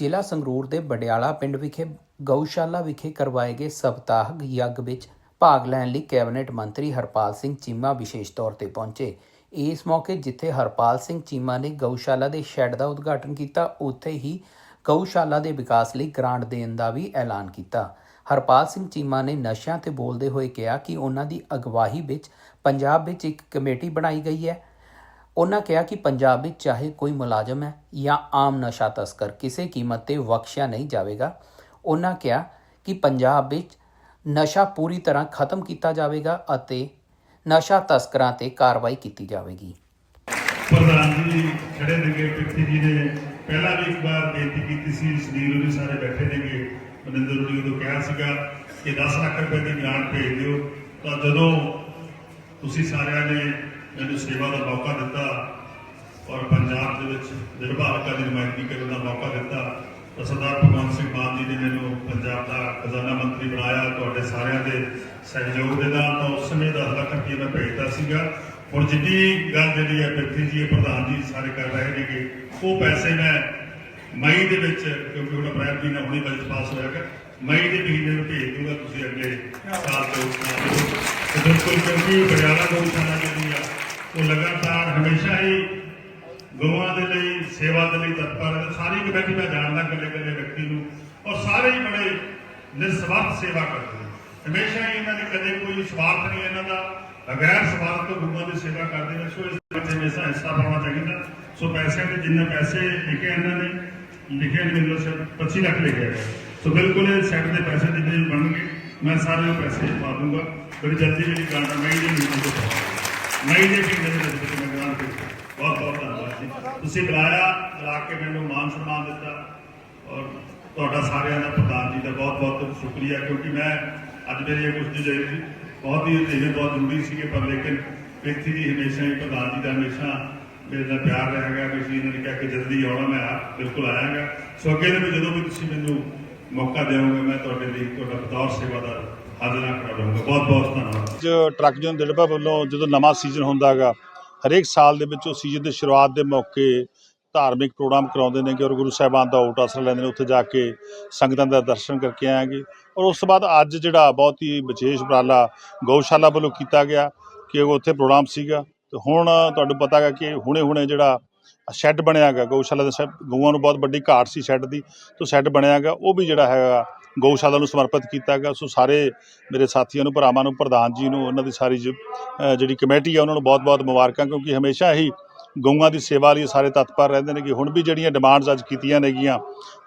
ਜ਼ਿਲ੍ਹਾ ਸੰਗਰੂਰ ਦੇ ਬਡਿਆਲਾ ਪਿੰਡ ਵਿਖੇ ਗਊਸ਼ਾਲਾ ਵਿਖੇ ਕਰਵਾਏ ਗਏ ਸਪਤਾਹਕ ਯੱਗ ਵਿੱਚ ਭਾਗ ਲੈਣ ਲਈ ਕੈਬਨਿਟ ਮੰਤਰੀ ਹਰਪਾਲ ਸਿੰਘ ਚੀਮਾ ਵਿਸ਼ੇਸ਼ ਤੌਰ ਤੇ ਪਹੁੰਚੇ। ਇਸ ਮੌਕੇ ਜਿੱਥੇ ਹਰਪਾਲ ਸਿੰਘ ਚੀਮਾ ਨੇ ਗਊਸ਼ਾਲਾ ਦੇ ਸ਼ੈੱਡ ਦਾ ਉਦਘਾਟਨ ਕੀਤਾ, ਉੱਥੇ ਹੀ ਗਊਸ਼ਾਲਾ ਦੇ ਵਿਕਾਸ ਲਈ ਗ੍ਰਾਂਟ ਦੇਣ ਦਾ ਵੀ ਐਲਾਨ ਕੀਤਾ। ਹਰਪਾਲ ਸਿੰਘ ਚੀਮਾ ਨੇ ਨਸ਼ਿਆਂ ਤੇ ਬੋਲਦੇ ਹੋਏ ਕਿਹਾ ਕਿ ਉਹਨਾਂ ਦੀ ਅਗਵਾਈ ਵਿੱਚ ਪੰਜਾਬ ਵਿੱਚ ਇੱਕ ਕਮੇਟੀ ਬਣਾਈ ਗਈ ਹੈ। ਉਹਨਾਂ ਕਿਹਾ ਕਿ ਪੰਜਾਬ ਵਿੱਚ ਚਾਹੇ ਕੋਈ ਮੁਲਾਜ਼ਮ ਹੈ ਜਾਂ ਆਮ ਨਸ਼ਾ ਤਸਕਰ, ਕਿਸੇ ਕੀਮਤ ਤੇ ਬਖਸ਼ਿਆ ਨਹੀਂ ਜਾਵੇਗਾ। ਉਹਨਾਂ ਕਿਹਾ ਕਿ ਪੰਜਾਬ ਵਿੱਚ ਨਸ਼ਾ ਪੂਰੀ ਤਰ੍ਹਾਂ ਖਤਮ ਕੀਤਾ ਜਾਵੇਗਾ ਅਤੇ ਨਸ਼ਾ ਤਸਕਰਾਂ ਤੇ ਕਾਰਵਾਈ ਕੀਤੀ ਜਾਵੇਗੀ। ਪ੍ਰਧਾਨ ਜੀ ਖੜੇ ਨੇਗੇ ਪਿੱਛੇ ਜੀ ਨੇ ਪਹਿਲਾਂ ਵੀ ਇੱਕ ਵਾਰ ਬੇਨਤੀ ਕੀਤੀ ਸੀ, ਸੁਨੀਲ ਜੀ ਸਾਰੇ ਬੈਠੇ ਨੇਗੇ, ਮਨਿੰਦਰ ਜੀ ਉਦੋਂ ਕਿਹਾ ਸੀਗਾ ਕਿ 10 ਲੱਖ ਰੁਪਏ ਦੀ ਗ੍ਰਾਂਟ ਭੇਜ ਦਿਓ। ਤਾਂ ਜਦੋਂ ਤੁਸੀਂ ਸਾਰਿਆਂ ਨੇ ਮੈਨੂੰ ਸੇਵਾ ਦਾ ਮੌਕਾ ਦਿੱਤਾ ਔਰ ਪੰਜਾਬ ਦੇ ਵਿੱਚ ਨਿਰਭਾ ਦੀ ਨੁਮਾਇੰਦਗੀ ਕਰਨ ਦਾ ਮੌਕਾ ਦਿੱਤਾ, ਤਾਂ ਸਰਦਾਰ ਭਗਵੰਤ ਸਿੰਘ ਮਾਨ ਜੀ ਨੇ ਮੈਨੂੰ ਪੰਜਾਬ ਦਾ ਖਜ਼ਾਨਾ ਮੰਤਰੀ ਬਣਾਇਆ, ਤੁਹਾਡੇ ਸਾਰਿਆਂ ਦੇ ਸਹਿਯੋਗ ਦੇ ਨਾਲ, ਤਾਂ ਉਸ ਸਮੇਂ 10 ਲੱਖ ਰੁਪਏ ਮੈਂ ਭੇਜਦਾ ਸੀਗਾ। ਹੁਣ ਜਿੱਡੀ ਗੱਲ ਜਿਹੜੀ ਹੈ ਪ੍ਰਿਥੀ ਜੀ ਪ੍ਰਧਾਨ ਜੀ ਸਾਰੇ ਕਰ ਰਹੇ ਨੇਗੇ। ਉਹ ਪੈਸੇ ਮੈਂ ਮਈ ਦੇ ਵਿੱਚ, ਕਿਉਂਕਿ ਹੁਣ ਅਪ੍ਰੈਲ ਮਹੀਨਾ ਹੁਣੀ ਬਜਟ ਪਾਸ ਹੋਇਆਗਾ ਮਈ ਦੇ ਮਹੀਨੇ ਨੂੰ ਭੇਜ ਦੂੰਗਾ, ਤੁਸੀਂ ਅਗਲੇ ਸਾਲ ਤੋਂ ਬਿਲਕੁਲ ਕਿਉਂਕਿ ਪਟਿਆਲਾ ਗਊਸ਼ਾਲਾ ਜਿਹੜੀ ਆ। ਉਹ ਲਗਾਤਾਰ ਹਮੇਸ਼ਾ ਹੀ ਗਊਆਂ ਦੇ ਲਈ, ਸੇਵਾ ਦੇ ਲਈ ਤਤਪਰ ਹੈ। ਸਾਰੀ ਕਮੇਟੀ ਮੈਂ ਜਾਣਦਾ ਕੱਲੇ ਕੱਲੇ ਵਿਅਕਤੀ ਨੂੰ। ਔਰ ਸਾਰੇ ਹੀ ਬੜੇ ਨਿਸਵਾਰਥ ਸੇਵਾ ਕਰਦੇ ਨੇ। ਹਮੇਸ਼ਾ ਹੀ ਇਹਨਾਂ ਦੇ ਕਦੇ ਕੋਈ ਸਵਾਰਥ ਨਹੀਂ, ਇਹਨਾਂ ਦਾ ਬਗੈਰ ਸਵਾਰਥ ਤੋਂ ਗਊਆਂ ਦੀ ਸੇਵਾ ਕਰਦੇ ਨੇ, ਸੋ ਇਸ ਵਿੱਚ ਹਮੇਸ਼ਾ ਹਿੱਸਾ ਪਾਉਣਾ ਚਾਹੀਦਾ। ਸੋ ਪੈਸਿਆਂ ਦੇ ਜਿੰਨੇ ਪੈਸੇ ਲਿਖੇ ਇਹਨਾਂ ਨੇ, ਲਿਖੇ ਨੇ ਮੈਨੂੰ ਸਿਰ 25 ਲੱਖ ਲਿਖਿਆ ਹੈ ਸੋ ਬਿਲਕੁਲ ਇਹ ਸੈੱਟ ਦੇ ਪੈਸੇ ਜਿੰਨੇ ਵੀ ਬਣਨਗੇ, ਮੈਂ ਸਾਰੇ ਉਹ ਪੈਸੇ ਪਾ ਦੂੰਗਾ। ਬੜੀ ਜਲਦੀ ਮੇਰੀ ਗ੍ਰਾਂਟ ਮਈ ਦੇ ਮਹੀਨੇ ਤੋਂ ਪਾਵਾਂਗਾ ਮਈ ਦੇ ਵਿੱਚ ਮੈਂ ਗ੍ਰਾਂਟ ਬਹੁਤ ਬਹੁਤ ਧੰਨਵਾਦ ਜੀ। ਤੁਸੀਂ ਬੁਲਾਇਆ, ਬੁਲਾ ਕੇ ਮੈਨੂੰ ਮਾਨ ਸਨਮਾਨ ਦਿੱਤਾ ਔਰ ਤੁਹਾਡਾ ਸਾਰਿਆਂ ਦਾ ਪ੍ਰਧਾਨ ਜੀ ਦਾ ਬਹੁਤ ਬਹੁਤ ਸ਼ੁਕਰੀਆ, ਕਿਉਂਕਿ ਮੈਂ ਅੱਜ ਮੇਰੀ ਇਹ ਕੁਝ ਜਿਹੜੀ ਬਹੁਤ ਹੀ ਤੇਰੇ ਬਹੁਤ ਜ਼ਰੂਰੀ ਸੀਗੇ ਪਰ ਲੇਕਿਨ ਵਿਅਕਤੀ ਜੀ ਹਮੇਸ਼ਾ ਹੀ ਪ੍ਰਧਾਨ ਜੀ ਦਾ ਹਮੇਸ਼ਾ ਮੇਰੇ ਨਾਲ ਪਿਆਰ ਰਹੇਗਾ ਵੀ ਸੀ ਇਹਨਾਂ ਨੇ ਕਿਹਾ ਕਿ ਜਲਦੀ ਆਉਣਾ, ਮੈਂ ਆ ਬਿਲਕੁਲ ਆਇਆਗਾ। ਸੋ ਅੱਗੇ ਨੂੰ ਵੀ ਜਦੋਂ ਵੀ ਤੁਸੀਂ ਮੈਨੂੰ ਮੌਕਾ ਦਿਓਗੇ, ਮੈਂ ਤੁਹਾਡੇ ਲਈ ਤੁਹਾਡਾ ਬਤੌਰ ਸੇਵਾਦਾਰ ਹਾਜ਼ਰ ਕਰਾ ਲਵਾਂਗਾ ਬਹੁਤ ਬਹੁਤ ਧੰਨਵਾਦ। ਅੱਜ ਟਰੱਕ ਜਨ ਦਿੜਬਾ ਵੱਲੋਂ ਜਦੋਂ ਨਵਾਂ ਸੀਜ਼ਨ ਹੁੰਦਾਗਾ ਹਰੇਕ ਸਾਲ ਦੇ ਵਿੱਚ ਉਹ ਸੀਜ਼ਨ ਦੇ ਸ਼ੁਰੂਆਤ ਦੇ ਮੌਕੇ ਧਾਰਮਿਕ ਪ੍ਰੋਗਰਾਮ ਕਰਾਉਂਦੇ ਨੇ ਕਿ ਔਰ ਗੁਰੂ ਸਾਹਿਬਾਨ ਦਾ ਓਟ ਆਸਰਾ ਲੈਂਦੇ ਨੇ, ਉੱਥੇ ਜਾ ਕੇ ਸੰਗਤਾਂ ਦਾ ਦਰਸ਼ਨ ਕਰਕੇ ਆਏਗੇ ਔਰ ਉਸ ਤੋਂ ਬਾਅਦ ਅੱਜ ਜਿਹੜਾ ਬਹੁਤ ਹੀ ਵਿਸ਼ੇਸ਼ ਉਪਰਾਲਾ ਗਊਸ਼ਾਲਾ ਵੱਲੋਂ ਕੀਤਾ ਗਿਆ ਕਿ ਉੱਥੇ ਪ੍ਰੋਗਰਾਮ ਸੀਗਾ। ਤੇ ਹੁਣ ਤੁਹਾਨੂੰ ਪਤਾ ਹੈਗਾ ਕਿ ਹੁਣੇ ਹੁਣੇ ਜਿਹੜਾ ਸ਼ੈੱਡ ਬਣਿਆਗਾ ਗਊਸ਼ਾਲਾ ਦੇ ਗਊਆਂ ਨੂੰ ਬਹੁਤ ਵੱਡੀ ਘਾਟ ਸੀ ਸ਼ੈੱਡ ਦੀ। ਤੋਂ ਸ਼ੈੱਡ ਬਣਿਆਗਾ ਉਹ ਵੀ ਜਿਹੜਾ ਹੈਗਾ ਗਊਸ਼ਾਲਾ ਨੂੰ ਸਮਰਪਿਤ ਕੀਤਾ ਗਿਆ ਸੋ ਸਾਰੇ ਮੇਰੇ ਸਾਥੀਆਂ ਨੂੰ, ਭਰਾਵਾਂ ਨੂੰ, ਪ੍ਰਧਾਨ ਜੀ ਨੂੰ, ਉਹਨਾਂ ਦੀ ਸਾਰੀ ਜਿਹੜੀ ਕਮੇਟੀ ਆ, ਉਹਨਾਂ ਨੂੰ ਬਹੁਤ-ਬਹੁਤ ਮੁਬਾਰਕਾਂ, ਕਿਉਂਕਿ ਹਮੇਸ਼ਾ ਹੀ ਗਊਆਂ ਦੀ ਸੇਵਾ ਲਈ ਸਾਰੇ ਤਤਪਰ ਰਹਿੰਦੇ ਨੇ ਕਿ ਹੁਣ ਵੀ ਜਿਹੜੀਆਂ ਡਿਮਾਂਡਸ ਅੱਜ ਕੀਤੀਆਂ ਨੇਗੀਆਂ,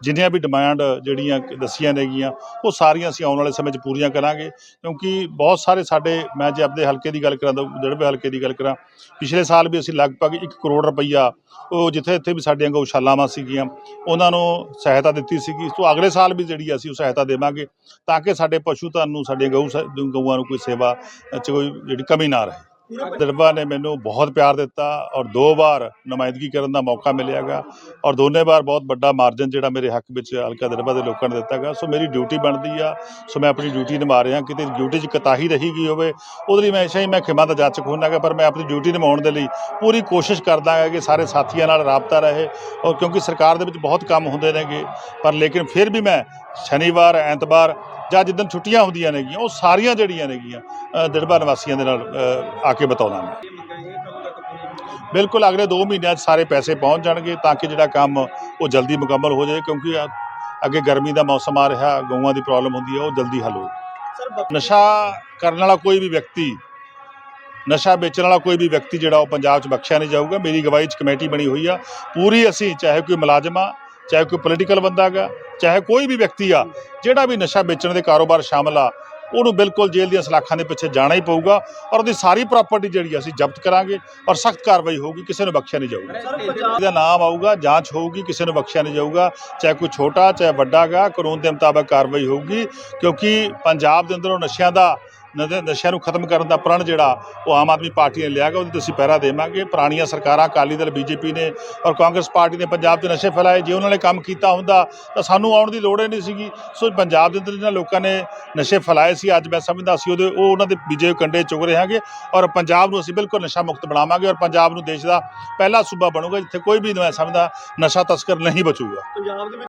ਜਿੰਨੀਆਂ ਵੀ ਡਿਮਾਂਡ ਜਿਹੜੀਆਂ ਦੱਸੀਆਂ ਨੇਗੀਆਂ, ਉਹ ਸਾਰੀਆਂ ਅਸੀਂ ਆਉਣ ਵਾਲੇ ਸਮੇਂ 'ਚ ਪੂਰੀਆਂ ਕਰਾਂਗੇ। ਕਿਉਂਕਿ ਬਹੁਤ ਸਾਰੇ ਸਾਡੇ, ਮੈਂ ਜੇ ਆਪਣੇ ਹਲਕੇ ਦੀ ਗੱਲ ਕਰਾਂ ਤਾਂ ਜਿਹੜੇ ਹਲਕੇ ਦੀ ਗੱਲ ਕਰਾਂ, ਪਿਛਲੇ ਸਾਲ ਵੀ ਅਸੀਂ ਲਗਭਗ 1 ਕਰੋੜ ਰੁਪਈਆ ਉਹ ਜਿੱਥੇ ਇੱਥੇ ਵੀ ਸਾਡੀਆਂ ਗਊਸ਼ਾਲਾਵਾਂ ਸੀਗੀਆਂ, ਉਹਨਾਂ ਨੂੰ ਸਹਾਇਤਾ ਦਿੱਤੀ ਸੀਗੀ। ਸੋ ਅਗਲੇ ਸਾਲ ਵੀ ਜਿਹੜੀ ਅਸੀਂ ਉਹ ਸਹਾਇਤਾ ਦੇਵਾਂਗੇ ਤਾਂ ਕਿ ਸਾਡੇ ਪਸ਼ੂ ਧਨ ਨੂੰ, ਸਾਡੀਆਂ ਗਊ ਸ- ਗਊਆਂ ਨੂੰ ਕੋਈ ਸੇਵਾ 'ਚ ਕੋਈ ਜਿਹੜੀ ਕਮੀ ਨਾ ਰਹੇ। ਦਰਬਾ ਨੇ ਮੈਨੂੰ ਬਹੁਤ ਪਿਆਰ ਦਿੱਤਾ ਔਰ ਦੋ ਵਾਰ ਨੁਮਾਇੰਦਗੀ ਕਰਨ ਦਾ ਮੌਕਾ ਮਿਲਿਆਗਾ ਔਰ ਦੋਨੇ ਵਾਰ ਬਹੁਤ ਵੱਡਾ ਮਾਰਜਨ ਜਿਹੜਾ ਮੇਰੇ ਹੱਕ ਵਿੱਚ ਹਲਕਾ ਦਰਬਾ ਦੇ ਲੋਕਾਂ ਨੇ ਦਿੱਤਾਗਾ। ਸੋ ਮੇਰੀ ਡਿਊਟੀ ਬਣਦੀ ਆ, ਸੋ ਮੈਂ ਆਪਣੀ ਡਿਊਟੀ ਨਿਭਾ ਰਿਹਾ, ਕਿਤੇ ਡਿਊਟੀ 'ਚ ਕਤਾਹੀ ਰਹੀ ਗਈ ਹੋਵੇ, ਉਹਦੇ ਲਈ ਮੈਂ ਹਮੇਸ਼ਾ ਹੀ ਮੈਂ ਖਿਮਾ ਦਾ ਜਾਚਕ ਹੁੰਨਾਗਾ, ਪਰ ਮੈਂ ਆਪਣੀ ਡਿਊਟੀ ਨਿਭਾਉਣ ਦੇ ਲਈ ਪੂਰੀ ਕੋਸ਼ਿਸ਼ ਕਰਦਾ ਹਾਂ ਕਿ ਸਾਰੇ ਸਾਥੀਆਂ ਨਾਲ ਰਾਬਤਾ ਰਹੇ ਔਰ ਕਿਉਂਕਿ ਸਰਕਾਰ ਦੇ ਵਿੱਚ ਬਹੁਤ ਕੰਮ ਹੁੰਦੇ ਨੇਗੇ, ਪਰ ਲੇਕਿਨ ਫਿਰ ਵੀ ਮੈਂ ਸ਼ਨੀਵਾਰ ਐਤਵਾਰ ਜਾਂ ਜਿੱਦਣ ਛੁੱਟੀਆਂ ਹੁੰਦੀਆਂ ਨੇਗੀਆਂ ਉਹ ਸਾਰੀਆਂ ਜਿਹੜੀਆਂ ਨੇਗੀਆਂ ਦਿੜਬਾ ਨਿਵਾਸੀਆਂ ਦੇ ਨਾਲ ਆ ਕੇ ਬਤਾਉਂਦਾ ਮੈਂ ਬਿਲਕੁਲ ਅਗਲੇ 2 ਮਹੀਨਿਆਂ 'ਚ ਸਾਰੇ ਪੈਸੇ ਪਹੁੰਚ ਜਾਣਗੇ ਤਾਂ ਕਿ ਜਿਹੜਾ ਕੰਮ ਉਹ ਜਲਦੀ ਮੁਕੰਮਲ ਹੋ ਜਾਏ ਕਿਉਂਕਿ ਅੱਗੇ ਗਰਮੀ ਦਾ ਮੌਸਮ ਆ ਰਿਹਾ ਗਊਆਂ ਦੀ ਪ੍ਰੋਬਲਮ ਹੁੰਦੀ ਹੈ ਉਹ ਜਲਦੀ ਹੱਲ ਹੋਏ। ਨਸ਼ਾ ਕਰਨ ਵਾਲਾ ਕੋਈ ਵੀ ਵਿਅਕਤੀ ਨਸ਼ਾ ਵੇਚਣ ਵਾਲਾ ਕੋਈ ਵੀ ਵਿਅਕਤੀ ਜਿਹੜਾ ਉਹ ਪੰਜਾਬ 'ਚ ਬਖਸ਼ਿਆ ਨਹੀਂ ਜਾਊਗਾ। ਮੇਰੀ ਅਗਵਾਈ 'ਚ ਕਮੇਟੀ ਬਣੀ ਹੋਈ ਆ। ਪੂਰੀ ਅਸੀਂ ਚਾਹੇ ਕੋਈ ਮੁਲਾਜ਼ਮ ਆ ਚਾਹੇ ਕੋਈ ਪੋਲੀਟੀਕਲ ਬੰਦਾ ਗਾ ਚਾਹੇ ਕੋਈ ਵੀ ਵਿਅਕਤੀ ਆ ਜਿਹੜਾ ਵੀ ਨਸ਼ਾ ਵੇਚਣ ਦੇ ਕਾਰੋਬਾਰ ਸ਼ਾਮਲ ਆ ਉਹਨੂੰ ਬਿਲਕੁਲ ਜੇਲ੍ਹ ਦੀਆਂ ਸਲਾਖਾਂ ਦੇ ਪਿੱਛੇ ਜਾਣਾ ਹੀ ਪਊਗਾ ਔਰ ਉਹਦੀ ਸਾਰੀ ਪ੍ਰਾਪਰਟੀ ਜਿਹੜੀ ਆ ਅਸੀਂ ਜ਼ਬਤ ਕਰਾਂਗੇ ਔਰ ਸਖਤ ਕਾਰਵਾਈ ਹੋਊਗੀ ਕਿਸੇ ਨੂੰ ਬਖਸ਼ਿਆ ਨਹੀਂ ਜਾਊਗਾ। ਇਹਦਾ ਨਾਮ ਆਊਗਾ ਜਾਂਚ ਹੋਊਗੀ ਕਿਸੇ ਨੂੰ ਬਖਸ਼ਿਆ ਨਹੀਂ ਜਾਊਗਾ ਚਾਹੇ ਕੋਈ ਛੋਟਾ ਚਾਹੇ ਵੱਡਾ ਗਾ ਕਾਨੂੰਨ ਦੇ ਮੁਤਾਬਕ ਕਾਰਵਾਈ ਹੋਊਗੀ ਕਿਉਂਕਿ ਪੰਜਾਬ ਦੇ ਅੰਦਰੋਂ ਨਸ਼ਿਆਂ ਦਾ ਨਸ਼ਿਆਂ ਨੂੰ ਖਤਮ ਕਰਨ ਦਾ ਪ੍ਰਣ ਜਿਹੜਾ ਉਹ ਆਮ ਆਦਮੀ ਪਾਰਟੀ ਨੇ ਲਿਆ ਗਿਆ, ਉਹਦੇ ਤੇ ਅਸੀਂ ਪਹਿਰਾ ਦੇਵਾਂਗੇ। ਪੁਰਾਣੀਆਂ ਸਰਕਾਰਾਂ, ਅਕਾਲੀ ਦਲ, ਬੀਜੇਪੀ ਨੇ ਔਰ ਕਾਂਗਰਸ ਪਾਰਟੀ ਨੇ ਪੰਜਾਬ 'ਚ ਨਸ਼ੇ ਫੈਲਾਏ। ਜੇ ਉਹਨਾਂ ਨੇ ਕੰਮ ਕੀਤਾ ਹੁੰਦਾ ਤਾਂ ਸਾਨੂੰ ਆਉਣ ਦੀ ਲੋੜ ਹੀ ਨਹੀਂ ਸੀਗੀ। ਸੋ ਪੰਜਾਬ ਦੇ ਅੰਦਰ ਜਿਹਨਾਂ ਲੋਕਾਂ ਨੇ ਨਸ਼ੇ ਫੈਲਾਏ ਸੀ, ਅੱਜ ਮੈਂ ਸਮਝਦਾ ਸੀ, ਉਹਦੇ ਉਹ ਉਹਨਾਂ ਦੇ ਬੀਜੇ ਕੰਡੇ ਚੁਗ ਰਹੇ ਹਾਂਗੇ ਔਰ ਪੰਜਾਬ ਨੂੰ ਅਸੀਂ ਬਿਲਕੁਲ ਨਸ਼ਾ ਮੁਕਤ ਬਣਾਵਾਂਗੇ ਔਰ ਪੰਜਾਬ ਨੂੰ ਦੇਸ਼ ਦਾ ਪਹਿਲਾ ਸੂਬਾ ਬਣੂਗਾ, ਜਿੱਥੇ ਕੋਈ ਵੀ ਮੈਂ ਸਮਝਦਾ ਨਸ਼ਾ ਤਸਕਰ ਨਹੀਂ ਬਚੂਗਾ। ਪੰਜਾਬ ਦੇ